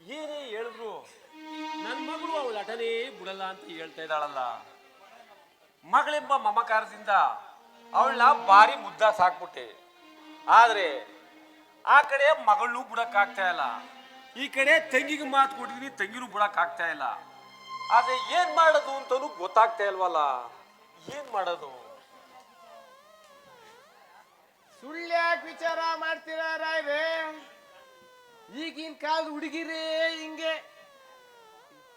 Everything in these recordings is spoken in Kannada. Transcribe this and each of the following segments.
ಏನೇ ಹೇಳಿದ್ರು ನನ್ನ ಮಗಳು ಅವಳ ಅಟನೆ ಬಿಡಲ್ಲ ಅಂತ ಹೇಳ್ತಾ ಇದ್ದಾಳಲ್ಲ. ಮಗಳೆಂಬ ಮಮಕಾರದಿಂದ ಅವಳನ್ನ ಭಾರಿ ಮುದ್ದ ಸಾಕ್ಬಿಟ್ಟೆ. ಆದ್ರೆ ಆ ಕಡೆ ಮಗಳನ್ನೂ ಬಿಡೋಕ್ಕಾಗ್ತಾ ಇಲ್ಲ. ಈ ಕಡೆ ತಂಗಿಗೆ ಮಾತು ಕೊಟ್ಟಿದೀನಿ ತಂಗಿನೂ ಬಿಡಕ್ಕಾಗ್ತಾ ಇಲ್ಲ. ಆದ್ರೆ ಏನ್ ಮಾಡೋದು ಅಂತಲೂ ಗೊತ್ತಾಗ್ತಾ ಇಲ್ವಲ್ಲ. ಏನ್ ಮಾಡೋದು? ಸುಳ್ಳ್ಯಾಕ್ ವಿಚಾರ ಮಾಡ್ತೀರಾ ರಾಯ್ರೆ? ಈಗಿನ ಕಾಲದ ಹುಡುಗಿರೇ ಹಿಂಗೆ.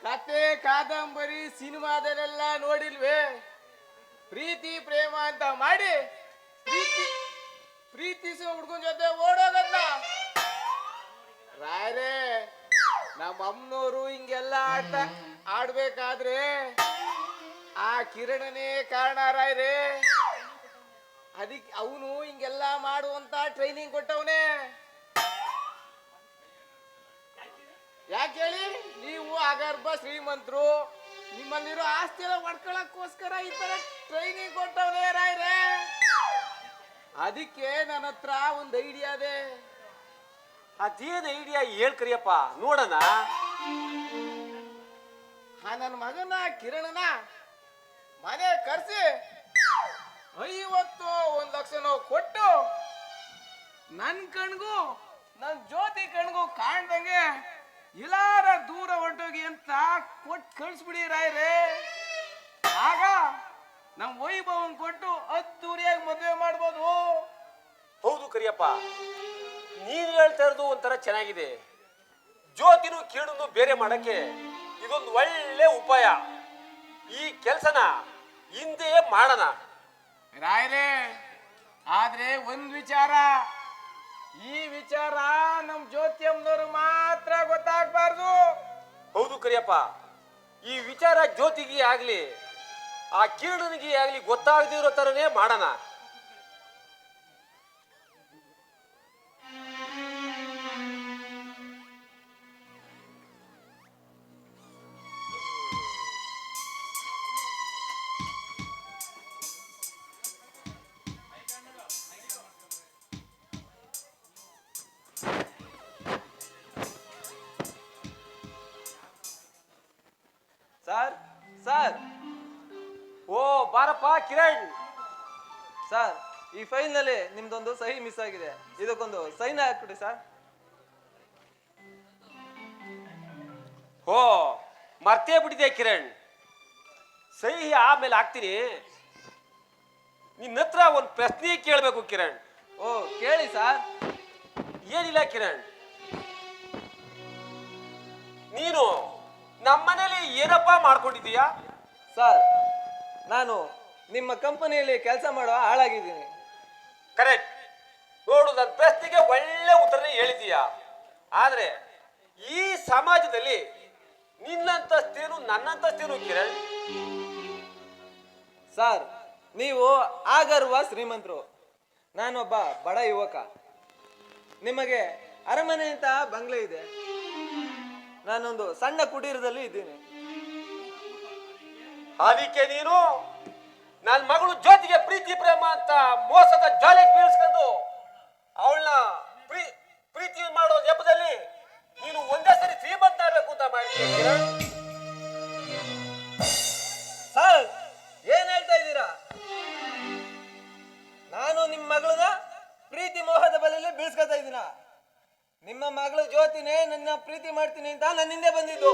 ಕತೆ, ಕಾದಂಬರಿ, ಸಿನಿಮಾದಲ್ಲೆಲ್ಲ ನೋಡಿಲ್ವೇ? ಪ್ರೀತಿ, ಪ್ರೇಮ ಅಂತ ಮಾಡಿ ಪ್ರೀತಿ, ಪ್ರೀತಿಸೋ ಹುಡುಗನ ಜೊತೆ ಓಡೋದಲ್ಲ ರಾಯರೇ ನಮ್ಮ ಅಮ್ಮನವರು ಹಿಂಗೆಲ್ಲ ಆಟ ಆಡ್ಬೇಕಾದ್ರೆ ಆ ಕಿರಣನೇ ಕಾರಣ ರಾಯರೇ. ಅದಕ್ಕೆ ಅವನು ಹಿಂಗೆಲ್ಲ ಮಾಡುವಂತ ಟ್ರೈನಿಂಗ್ ಕೊಟ್ಟವನೇ. ಯಾಕೆ ಹೇಳಿ? ನೀವು ಅಗರ್ಭ ಶ್ರೀಮಂತರು ನಿಮ್ಮಲ್ಲಿರೋ ಆಸ್ತಿ ಎಲ್ಲ ಹೊಡ್ಕೊಳಕ್ಕೋಸ್ಕರ ಈ ತರ ಟ್ರೈನಿಂಗ್ ಕೊಟ್ಟವನೇ ರಾಯ್ರೆ ಅದಕ್ಕೆ ನನ್ನ ಹತ್ರ ಒಂದು ಐಡಿಯಾ ಇದೆ. ಅದೇನ್ ಐಡಿಯಾ ಹೇಳ್ಕರಿಯಪ್ಪ ನೋಡೋಣ. ಆ ನನ್ನ ಮಗನ ಕಿರಣನ ಮನೆ ಕರ್ಸಿ ಐವತ್ತು ಒಂದ್ ಲಕ್ಷನೋ ಕೊಟ್ಟು ನನ್ನ ಕಣ್ಗೂ ನನ್ನ ಜ್ಯೋತಿ ಕಣ್ಗೂ ಕಾಣ್ದಂಗೆ ಇಲಾರ ದೂರ ಹೊಂಟೋಗಿ ಅಂತ ಕೊಟ್ಟು ಕಳಿಸ್ಬಿಡಿ ರಾಯ್ರೇ. ಆಗ ನಮ್ ವೈಭವನ್ ಕೊಟ್ಟು ಅದ್ದೂರಿಯಾಗಿ ಮದುವೆ ಮಾಡ್ಬೋದು. ಹೌದು ಕರಿಯಪ್ಪ. ನೀನ್ ಹೇಳ್ತಾ ಇರೋದು ಒಂಥರ ಚೆನ್ನಾಗಿದೆ. ಜ್ಯೋತಿನೂ ಕೇಳುನು ಬೇರೆ ಮಾಡಕ್ಕೆ ಇದೊಂದು ಒಳ್ಳೆ ಉಪಾಯ. ಈ ಕೆಲಸನ ಹಿಂದೆ ಮಾಡೋಣ. ರಾಯ್ರೇ ಆದ್ರೆ ಒಂದ್ ವಿಚಾರ. ಈ ವಿಚಾರ ನಮ್ ಗೊತ್ತಾಗ್ಬಾರ್ದು ಹೌದು ಕರಿಯಪ್ಪ ಈ ವಿಚಾರ ಜ್ಯೋತಿಗೆ ಆಗ್ಲಿ ಆ ಕಿರಣನಿಗೆ ಆಗ್ಲಿ ಗೊತ್ತಾಗದಿರೋ ತರನೇ ಮಾಡೋಣ. ಬಾರಪ್ಪ ಕಿರಣ್! ಸರ್, ಈ ಫೈಲ್ನಲ್ಲಿ ನಿಮ್ದೊಂದು ಸಹಿ ಮಿಸ್ ಆಗಿದೆ. ಇದಕ್ಕೊಂದು ಸೈನ್ ಹಾಕ್ಬಿಡಿ, ಸರ್. ಓ ಮರ್ತೇ ಬಿಟ್ಟಿದೆ, ಕಿರಣ್. ಸಹಿ ಆಮೇಲೆ ಹಾಕ್ತೀನಿ. ನಿನ್ನ ಹತ್ರ ಒಂದು ಪ್ರಶ್ನೆ ಕೇಳಬೇಕು, ಕಿರಣ್. ಓ, ಕೇಳಿ, ಸರ್. ಏನಿಲ್ಲ, ಕಿರಣ್. ನೀನು ನಮ್ಮನೇಲಿ ಏನಪ್ಪ ಮಾಡ್ಕೊಂಡಿದ್ದೀಯಾ? ಸರ್ ನಾನು ನಿಮ್ಮ ಕಂಪನಿಯಲ್ಲಿ ಕೆಲಸ ಮಾಡುವ ಹಾಳಾಗಿದ್ದೀನಿ. ಕರೆಕ್ಟ್. ನೋಡು ನನ್ನ ಪ್ರಶ್ನೆಗೆ ಒಳ್ಳೆ ಉತ್ತರ ಹೇಳಿದೀಯಾ ಆದ್ರೆ ಈ ಸಮಾಜದಲ್ಲಿ ನಿನ್ನಂತಸ್ತೇನು ನನ್ನಂತಸ್ತೇನು ಕಿರಣ್ ಸರ್ ನೀವು ಆಗರ್ವ ಶ್ರೀಮಂತರು. ನಾನೊಬ್ಬ ಬಡ ಯುವಕ. ನಿಮಗೆ ಅರಮನೆ ಅಂತ ಬಂಗ್ಲೆ ಇದೆ. ನಾನೊಂದು ಸಣ್ಣ ಕುಟೀರದಲ್ಲಿ ಇದ್ದೀನಿ. ಅದಕ್ಕೆ ನೀನು ನನ್ನ ಮಗಳು ಜ್ಯೋತಿಗೆ ಪ್ರೀತಿ, ಪ್ರೇಮ ಅಂತ ಮೋಸದ ಜಾಲಿ ಬೀಳಿಸ್ಕೊಂಡು ಅವಳನ್ನ ಪ್ರೀ, ಪ್ರೀತಿ ಮಾಡೋ ನೆಪದಲ್ಲಿ ನೀನು ಒಂದೇ ಸರಿ ಶ್ರೀಮಂತ ಆಗಬೇಕು ಅಂತ ಮಾಡಿ ಸರ್, ಏನ್ ಹೇಳ್ತಾ ಇದ್ದೀರಾ? ನಾನು ನಿಮ್ಮ ಮಗಳನ್ನ ಪ್ರೀತಿ ಮೋಹದ ಬಲೆಯಲ್ಲಿ ಬೀಳ್ಸ್ಕೊತಾ ಇದ್ದೀನ ನಿಮ್ಮ ಮಗಳು ಜ್ಯೋತಿನೇ ನನ್ನ ಪ್ರೀತಿ ಮಾಡ್ತೀನಿ ಅಂತ ನನ್ನ ಹಿಂದೆ ಬಂದಿದ್ದು.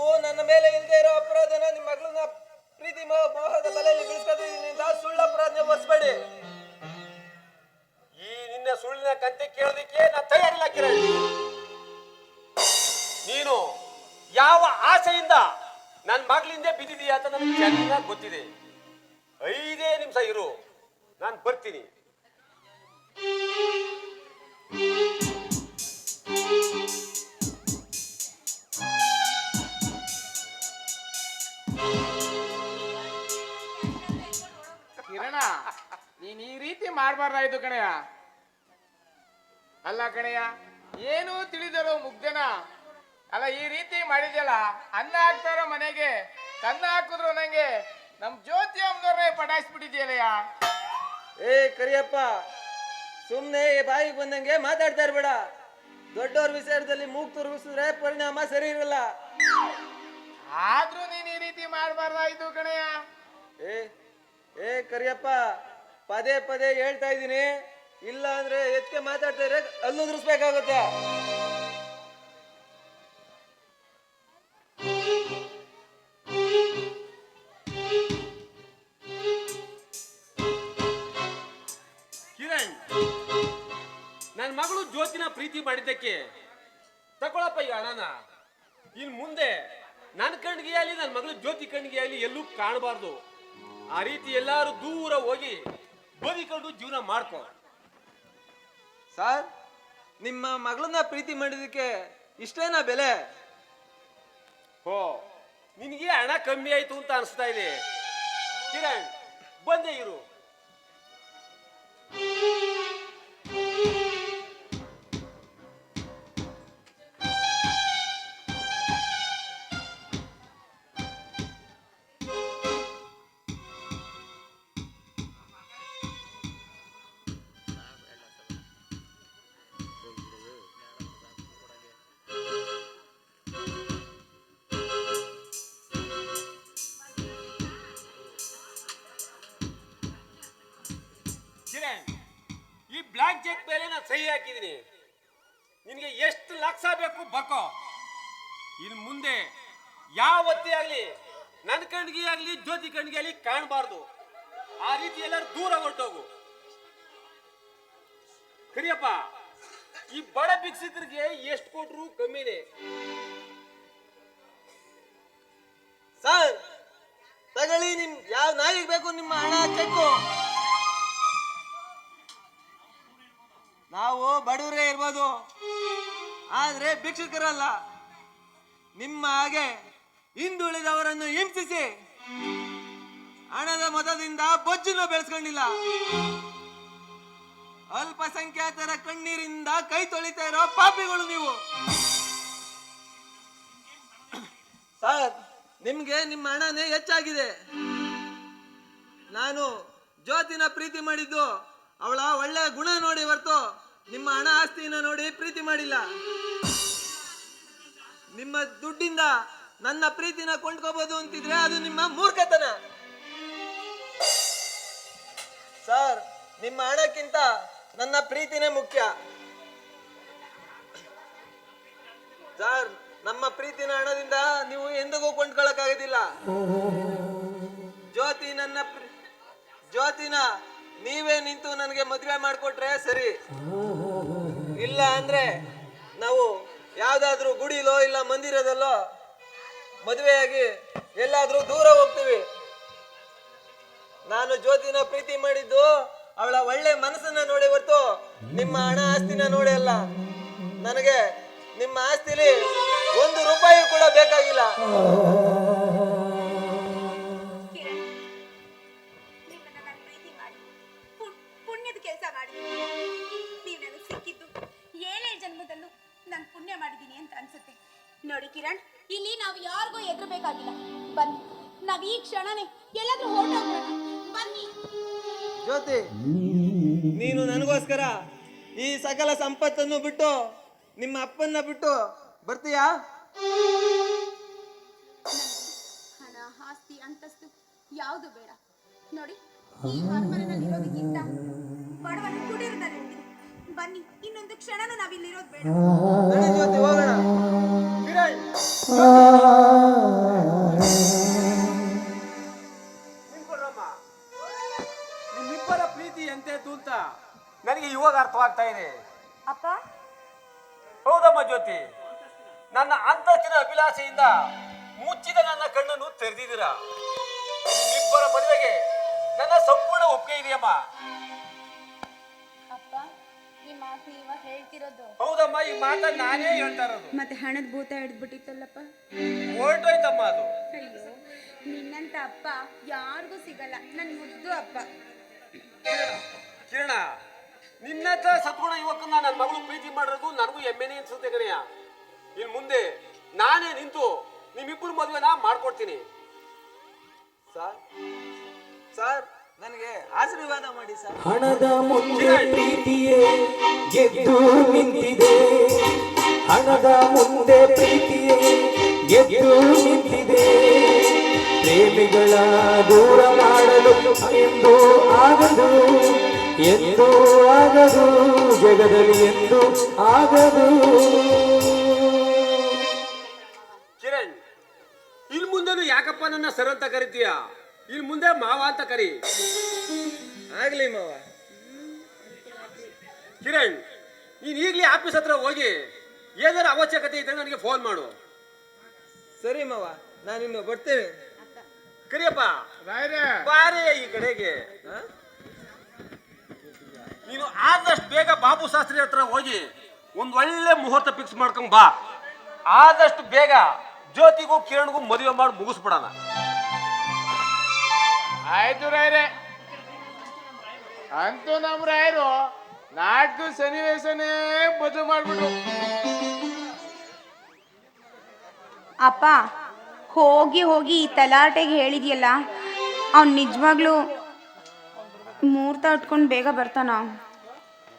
ನೀವು ನನ್ನ ಮೇಲೆ ಇಲ್ಲದೆ ಇರೋ ಅಪರಾಧನ ನಿಮ್ಮ ಮಗಳನ್ನ ಪ್ರೀತಿ ಮೋಹದ ಬಲೆಯಲ್ಲಿ ನಿನ್ನ ಸುಳ್ಳು ಅಪರಾಧನೆ ಹೊರಿಸ್ಬೇಡಿ ಈ ನಿನ್ನ ಸುಳ್ಳಿನ ಕಂತೆ ಕೇಳೋದಕ್ಕೆ ನಾ ತಯಾರಿಲ್ಲ ನೀನು ಯಾವ ಆಸೆಯಿಂದ ನನ್ನ ಮಗಳಿಂದೆ ಬಿದ್ದಿದೀಯ ಅಂತ ನನಗೆ ಚೆನ್ನಾಗಿ ಗೊತ್ತಿದೆ. ಐದೇ ನಿಮಿಷ ಇರು, ನಾನು ಬರ್ತೀನಿ. ನೀನ್ ಈ ರೀತಿ ಮಾಡಬಾರ್ದಾಯ್ತು ಕಣಯ್ಯ. ಅಲ್ಲ ಕಣಯ್ಯ ಏನು ತಿಳಿದರೋ ಮುಗ್ಧನ ಅಲ್ಲ ಈ ರೀತಿ ಮಾಡಿದ್ಯಲ್ಲ ಅನ್ನ ಹಾಕ್ತಾರೋ ಮನೆಗೆ ಕನ್ನ ಹಾಕಿದ್ರು ನಂಗೆ ನಮ್ ಜ್ಯೋತಿ ಅಮ್ಮದವ್ರನ್ನೇ ಪಟಾಯಿಸ್ಬಿಟ್ಟಿದ್ಯಲ್ಲಯ್ಯ. ಏ ಕರಿಯಪ್ಪ ಸುಮ್ನೆ ಬಾಯಿಗೆ ಬಂದಂಗೆ ಮಾತಾಡ್ತಾ ಇರ್ಬೇಡ. ದೊಡ್ಡವ್ರ ವಿಚಾರದಲ್ಲಿ ಮೂಗ್ ತುರುಗಿಸಿದ್ರೆ ಪರಿಣಾಮ ಸರಿ ಇರಲ್ಲ. ಆದ್ರೂ ನೀನ್ ಈ ರೀತಿ ಮಾಡಬಾರ್ದಾಯ್ತು ಕಣಯ್ಯ. ಏ ಏ ಕರಿಯಪ್ಪ ಪದೇ ಪದೇ ಹೇಳ್ತಾ ಇದ್ದೀನಿ. ಇಲ್ಲ ಅಂದ್ರೆ ಎತ್ಕೆ ಮಾತಾಡ್ತಾ ಇದ್ರೆ ಅಲ್ಲೂ ಉದುರಿಸ್ಬೇಕಾಗುತ್ತೆ ನನ್ನ ಮಗಳು ಜ್ಯೋತಿನ ಪ್ರೀತಿ ಮಾಡಿದ್ದಕ್ಕೆ ತಗೊಳಪ್ಪ ಈ ಹಣನ. ಇನ್ ಮುಂದೆ ನನ್ನ ಕಣ್ಣಿಗೆ ಆಗಲಿ ನನ್ನ ಮಗಳು ಜ್ಯೋತಿ ಕಣ್ಗೆ ಆಗಲಿ ಎಲ್ಲೂ ಕಾಣಬಾರ್ದು. ಆ ರೀತಿ ಎಲ್ಲಾರು ದೂರ ಹೋಗಿ ಬದಿಕೊಂಡು ಜೀವನ ಮಾಡ್ಕೋ. ಸರ್ ನಿಮ್ಮ ಮಗಳನ್ನ ಪ್ರೀತಿ ಮಾಡಿದಕ್ಕೆ ಇಷ್ಟೇನಾ ಬೆಲೆ? ಓ ನಿನಗೆ ಹಣ ಕಮ್ಮಿ ಆಯ್ತು ಅಂತ ಅನಿಸ್ತಾ ಇದೆ. ಕಿರಣ್ ಬಂದೆ ಇರು. ಚೆಕ್ ಮೇಲೆ ನಾನು ಸಹಿ ಹಾಕಿದ್ದೀನಿ ನಿನಗೆ ಎಷ್ಟು ಲಕ್ಷ ಬೇಕು ಬರ್ಕೋ. ಇನ್ನು ಮುಂದೆ ಯಾವ ಒತ್ತಿ ಆಗಲಿ ನನ್ನ ಕಣ್ಣಿಗೆ ಆಗಲಿ, ಜ್ಯೋತಿ ಕಣ್ಣಿಗೆ ಆಗಲಿ ಕಾಣಬಾರ್ದು. ಆ ರೀತಿ ಎಲ್ಲರೂ ದೂರ ಹೊರಟೋಗು. ಕರಿಯಪ್ಪ ಈ ಬಡ ಬಿಕ್ಸಿದ್ರಿಗೆ ಎಷ್ಟು ಕೊಟ್ರು ಕಮ್ಮಿನೇ. ಸರ್, ತಗೊಳ್ಳಿ ನಿಮ್, ಯಾವ ನಾಯಿಗೆ ಬೇಕು ನಿಮ್ಮ ಹಣ ಚೆಕ್ಕು. ಭಿಕ್ಷುಕರಲ್ಲ ನಿಮ್ಮ ಹಾಗೆ ಹಿಂದುಳಿದವರನ್ನು ಹಿಂಸಿಸಿ ಹಣದ ಮತದಿಂದ ಬೊಜ್ಜನ್ನು ಬೆಳೆಸ್ಕೊಂಡಿಲ್ಲ. ಅಲ್ಪಸಂಖ್ಯಾತರ ಕಣ್ಣೀರಿಂದ ಕೈ ತೊಳಿತಾ ಇರೋ ಪಾಪಿಗಳು ನೀವು. ಸರ್, ನಿಮ್ಗೆ ನಿಮ್ಮ ಹಣನೇ ಹೆಚ್ಚಾಗಿದೆ. ನಾನು ಜ್ಯೋತಿನ ಪ್ರೀತಿ ಮಾಡಿದ್ದು, ಅವಳ ಒಳ್ಳೆ ಗುಣ ನೋಡಿ ಹೊರತು ನಿಮ್ಮ ಹಣ ಆಸ್ತಿನ ನೋಡಿ ಪ್ರೀತಿ ಮಾಡಿಲ್ಲ. ನಿಮ್ಮ ದುಡ್ಡಿಂದ ನನ್ನ ಪ್ರೀತಿನ ಕೊಂಡ್ಕೋಬಹುದು ಅಂತಿದ್ರೆ ಅದು ನಿಮ್ಮ ಮೂರ್ಖತನ. ಸರ್, ನಿಮ್ಮ ಹಣಕ್ಕಿಂತ ನನ್ನ ಪ್ರೀತಿನೇ ಮುಖ್ಯ. ಸರ್, ನಮ್ಮ ಪ್ರೀತಿನ ಹಣದಿಂದ ನೀವು ಎಂದಿಗೂ ಕೊಂಡ್ಕೊಳ್ಳಕ್ಕಾಗೋದಿಲ್ಲ ಜ್ಯೋತಿ ನನ್ನ ಜ್ಯೋತಿನ ನೀವೇ ನಿಂತು ನನಗೆ ಮದುವೆ ಮಾಡಿಕೊಟ್ರೆ ಸರಿ. ಇಲ್ಲ ಅಂದ್ರೆ ನಾವು ಯಾವ್ದಾದ್ರೂ ಗುಡಿಲೋ ಇಲ್ಲ ಮಂದಿರದಲ್ಲೋ ಮದುವೆಯಾಗಿ ಎಲ್ಲಾದ್ರೂ ದೂರ ಹೋಗ್ತೀವಿ. ನಾನು ಜ್ಯೋತಿನ ಪ್ರೀತಿ ಮಾಡಿದ್ದು ಅವಳ ಒಳ್ಳೆ ಮನಸ್ಸನ್ನ ನೋಡಿ ಹೊರತು ನಿಮ್ಮ ಹಣ ಆಸ್ತಿನ ನೋಡಿ ಅಲ್ಲ. ನನಗೆ ನಿಮ್ಮ ಆಸ್ತಿಲಿ ಒಂದು ರೂಪಾಯಿ ಕೂಡ ಬೇಕಾಗಿಲ್ಲ. ಇಲ್ಲಿ ನಾವು ಯಾರಿಗೂ ಎದುರಬೇಕಾಗಿಲ್ಲ ಬನ್ನಿ. ನಾವ್ ಈ ಕ್ಷಣನೇ ಎಲ್ಲಾದ್ರೂ ಹೊರಟೋಗ್ಬಿಡೋಣ ಬನ್ನಿ. ಜ್ಯೋತಿ. ನೀನು ನನಗೋಸ್ಕರ ಈ ಸಕಲ ಸಂಪತ್ತನ್ನು ಬಿಟ್ಟು ನಿಮ್ಮ ಅಪ್ಪನ್ನ ಬಿಟ್ಟು ಬರ್ತೀಯಾ? ಹಣ ಆಸ್ತಿ ಅಂತಸ್ತು ಯಾವುದು ಬೇಡ. ನೋಡಿ ಈ ಅರಮನೆಯಲ್ಲಿ ಇರೋದಕ್ಕಿಂತ ಬಡವನ ಬನ್ನಿ ಇನ್ನೊಂದು ಕ್ಷಣನೂ ನಾವಿಲ್ಲಿರೋದು ಬೇಡ. ನಡಿ ಜ್ಯೋತಿ ಹೋಗೋಣ. ಕಿರಣ್. ನಿಮ್ಮಿಬ್ಬರ ಪ್ರೀತಿ ಎಂತೇತು ಅಂತ ನನಗೆ ಇವಾಗ ಅರ್ಥವಾಗ್ತಾ ಇದೆ. ಅಪ್ಪ? ಹೌದಮ್ಮ ಜ್ಯೋತಿ ನನ್ನ ಅಂತಸ್ತಿನ ಅಭಿಲಾಷೆಯಿಂದ ಮುಚ್ಚಿದ ನನ್ನ ಕಣ್ಣನ್ನು ತೆರೆದಿದ್ದೀರಾ? ನಿಮ್ಮಿಬ್ಬರ ಮದುವೆಗೆ ನನ್ನ ಸಂಪೂರ್ಣ ಒಪ್ಪಿಗೆ ಇದೆಯಮ್ಮ. ಹೌದಮ್ಮ ಈ ಮಾತನ್ನ ನಾನೇ ಹೇಳ್ತಾ ಇರೋದು ಮತ್ತೆ ಹಣದ ಭೂತ ಹಿಡಿದ್ಬಿಟ್ಟಿತ್ತಲ್ಲಪ್ಪ. ಹೊರಟೋಯ್ತಮ್ಮ ಅದು. ಅಯ್ಯೋ ನಿನ್ನಂತ ಅಪ್ಪ ಯಾರಿಗೂ ಸಿಗಲ್ಲ. ನನ್ ಮುದ್ದು ಅಪ್ಪ. ಕಿರಣ ನಿನ್ನ ನಿನ್ನತ್ರ ಸದ್ಗುಣ ಯುವಕನ ನನ್ನ ಮಗಳು ಪ್ರೀತಿ ಮಾಡಿರೋದು ನನಗೂ ಹೆಮ್ಮೆನೇ ಅನ್ಸುತ್ತೆ ಕಣಯ್ಯ. ಇನ್ ಮುಂದೆ ನಾನೇ ನಿಂತು ನಿಮ್ಮಿಬ್ಬರು ನಾ ಮಾಡ್ಕೊಡ್ತೀನಿ. Sir sir. ನನಗೆ ಆಶೀರ್ವಾದ ಮಾಡಿ ಸರ್. ಹಣದ ಮುಂದೆ ಪ್ರೀತಿಯೇ ಗೆದ್ದು ನಿಂತಿದೆ. ಹಣದ ಮುಂದೆ ಪ್ರೀತಿಯೇ ಗೆದ್ದು ನಿಂತಿದೆ. ಪ್ರೇಮಿಗಳ ದೂರ ಮಾಡಲು ಎಂದು ಆಗದು ಎಂದು ಆಗದು ಜಗದಲ್ಲಿ ಎಂದು ಆಗದು. ಕಿರಣ್ ಇನ್ ಮುಂದೆ ಯಾಕಪ್ಪ ನನ್ನ ಸರ್ ಅಂತ ಕರಿತೀಯ? ಇನ್ ಮುಂದೆ ಮಾವ ಅಂತ ಕರಿ. ಆಗ್ಲಿ ಮಾವ. ಕಿರಣ್ ನೀನ್ ಈಗ್ಲಿ ಆಫೀಸ್ ಹತ್ರ ಹೋಗಿ ಏನಾರ ಅವಶ್ಯಕತೆ ಇದ್ರೆ ನನಗೆ ಫೋನ್ ಮಾಡು. ಸರಿ ಮಾವ ನಾನಿನ್ನು ಬರ್ತೇನೆ. ಕರಿಯಪ್ಪ. ರಾಯ್ರೆ. ಬಾರೇ ಈ ಕಡೆಗೆ? ನೀನು ಆದಷ್ಟು ಬೇಗ ಬಾಬು ಶಾಸ್ತ್ರಿ ಹತ್ರ ಹೋಗಿ ಒಂದು ಒಳ್ಳೆ ಮುಹೂರ್ತ ಫಿಕ್ಸ್ ಮಾಡ್ಕೊಂಡ್ ಬಾ. ಆದಷ್ಟು ಬೇಗ ಜ್ಯೋತಿಗೂ ಕಿರಣ್ಗೂ ಮದುವೆ ಮಾಡಿ ಮುಗಿಸ್ಬಿಡೋಣ. ಆಯ್ತು ರಾಯ್ರೆ. ಅಂತೂ ನಮ್ ರಾಯರು ನಾಟಕ ಸನ್ನಿವೇಶನೇ ಬದಲು ಮಾಡ್ಬಿಟ್ರು. ಅಪ್ಪ ಹೋಗಿ ಹೋಗಿ ಈ ತಲಾಟೆಗೆ ಹೇಳಿದ್ಯಲ್ಲ ಅವ್ನು ನಿಜವಾಗ್ಲೂ ಮುಹೂರ್ತ ಉಟ್ಕೊಂಡು ಬೇಗ ಬರ್ತಾನ?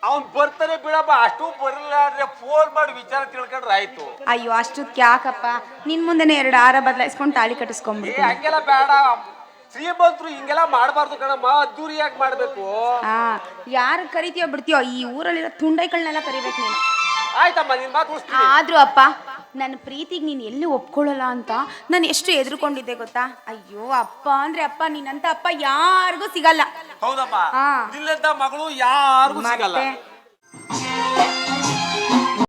ಅವ್ನ್ ಬರ್ತಾನೆ ಬಿಡಪ್ಪ ಅಷ್ಟು ಬರಲ್ಲ ಅಂದ್ರೆ ಫೋನ್ ಮಾಡಿ ವಿಚಾರ ತಿಳ್ಕೊಂಡ್ರೆ ಆಯ್ತು. ಅಯ್ಯೋ ಅಷ್ಟು ಯಾಕಪ್ಪ? ನಿನ್ ಮುಂದೆನೆ ಎರಡು ಆರ ಬದಲಾಯಿಸ್ಕೊಂಡು ತಾಳಿ ಕಟ್ಟಿಸ್ಕೊಂಡ್ಬಿಡಿ ಹಂಗೆಲ್ಲ ಬೇಡ. ಶ್ರೀಮಂತರು ಹಿಂಗೆಲ್ಲ ಮಾಡಬಾರ್ದು ಕಣಮ್ಮ ಅದ್ದೂರಿಯಾಗಿ ಮಾಡ್ಬೇಕು. ಆ ಯಾರು ಕರಿತೀಯೋ ಬಿಡ್ತೀಯೋ ಈ ಊರಲ್ಲಿರೋ ತುಂಡೈಗಳನ್ನೆಲ್ಲ ಕರಿಬೇಕು ನೀನು. ಆಯ್ತಮ್ಮ ನಿನ್ ಮಾತು ಉಳಿಸ್ತೀನಿ ಆದ್ರೂ ಅಪ್ಪ ನನ್ನ ಪ್ರೀತಿಗೆ ನೀನು ಎಲ್ಲಿ ಒಪ್ಕೊಳ್ಳಲ್ಲ ಅಂತ ನಾನು ಎಷ್ಟು ಎದುರುಕೊಂಡಿದ್ದೆ ಗೊತ್ತಾ? ಅಯ್ಯೋ ಅಪ್ಪ ಅಂದ್ರೆ ಅಪ್ಪ ನೀನಂತ ಅಪ್ಪ ಯಾರಿಗೂ ಸಿಗಲ್ಲ. ಹೌದಪ್ಪ ಹಾ. ನಿನ್ನಂತ ಮಗಳು ಯಾರಿಗೂ ಸಿಗಲ್ಲ. ಮತ್ತೆ?